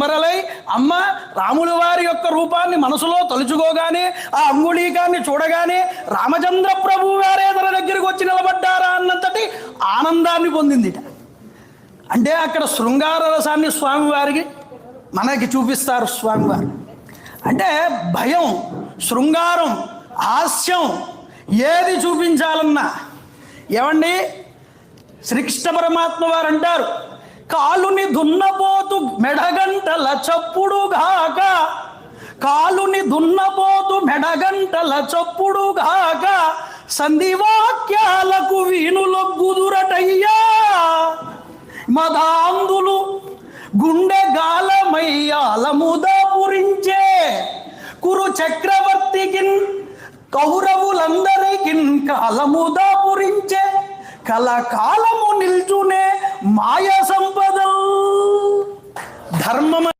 మరలై అమ్మ రాముల వారి యొక్క రూపాన్ని మనసులో తలుచుకోగానే ఆ అంగుళీకాన్ని చూడగానే రామచంద్ర ప్రభు వారే తన దగ్గరికి వచ్చి నిలబడ్డారా అన్నంతటి ఆనందాన్ని పొందిందిట. అంటే అక్కడ శృంగార రసాన్ని స్వామివారికి మనకి చూపిస్తారు స్వామివారు. అంటే భయం శృంగారం హాస్యం ఏది చూపించాలన్నా ఏమండి? శ్రీకృష్ణ పరమాత్మ వారు అంటారు కాలుని దున్నపో మెడగంటల చప్పుడుగాక కాలుని దున్నపోతు మెడగంటల చప్పుడుగాక సంధివాక్యాలకు వీణులొగ్గుదురటయ్యా మదాంధులు గుండె గాలమయ్యాలముద పురించే. కురు చక్రవర్తికి కౌరవులందరికీ కాలముదపురించే కలకాలము నిల్చునే మాయస సంపదల్ ధర్మమ